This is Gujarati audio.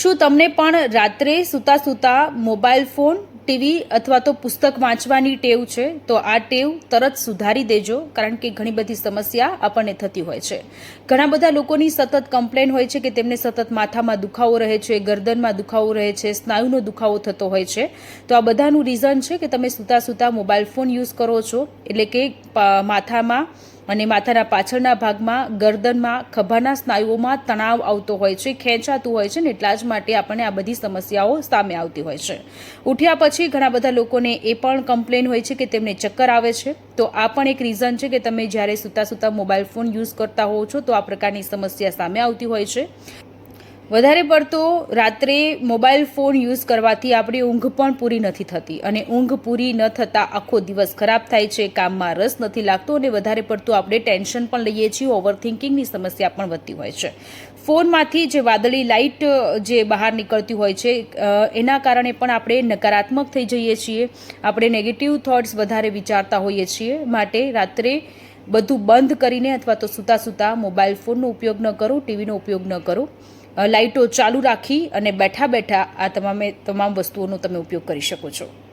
શું તમને પણ રાત્રે સૂતા સૂતા મોબાઈલ ફોન, ટીવી અથવા તો પુસ્તક વાંચવાની ટેવ છે? તો આ ટેવ તરત સુધારી દેજો, કારણ કે ઘણી બધી સમસ્યા આપણને થતી હોય છે. ઘણા બધા લોકોની સતત કમ્પ્લેન હોય છે કે તેમને સતત માથામાં દુખાવો રહે છે, ગરદનમાં દુખાવો રહે છે, સ્નાયુનો દુખાવો થતો હોય છે. તો આ બધાનું રીઝન છે કે તમે સૂતા સૂતા મોબાઈલ ફોન યુઝ કરો છો, એટલે કે માથામાં અને માથાના પાછળના ભાગમાં, ગરદનમાં, ખભાના સ્નાયુઓમાં તણાવ આવતો હોય છે, ખેંચાતું હોય છે ને એટલા જ માટે આપણને આ બધી સમસ્યાઓ સામે આવતી હોય છે. ઉઠ્યા પછી ઘણા બધા લોકોને એ પણ કમ્પ્લેન હોય છે કે તેમને ચક્કર આવે છે. તો આ પણ એક રીઝન છે કે તમે જ્યારે સૂતા સૂતા મોબાઈલ ફોન યુઝ કરતા હોવ છો, તો આ પ્રકારની સમસ્યા સામે આવતી હોય છે. વધારે પડતો રાત્રે મોબાઈલ ફોન યુઝ કરવાથી આપણી ઊંઘ પણ પૂરી નથી થતી અને ઊંઘ પૂરી ન થતાં આખો દિવસ ખરાબ થાય છે, કામમાં રસ નથી લાગતો અને વધારે પડતું આપણે ટેન્શન પણ લઈએ છીએ ઓવર થિંકિંગની સમસ્યા પણ વધતી હોય છે. ફોનમાંથી જે વાદળી લાઇટ જે બહાર નીકળતી હોય છે એના કારણે પણ આપણે નકારાત્મક થઈ જઈએ છીએ, આપણે નેગેટિવ થોટ્સ વધારે વિચારતા હોઈએ છીએ, માટે રાત્રે બધું બંધ કરીને અથવા તો સૂતા સૂતા મોબાઈલ ફોનનો ઉપયોગ ન કરો, ટીવીનો ઉપયોગ ન કરો. લાઇટો ચાલુ રાખી અને બેઠા બેઠા આ તમામે, તમામ વસ્તુઓનો તમે ઉપયોગ કરી શકો છો.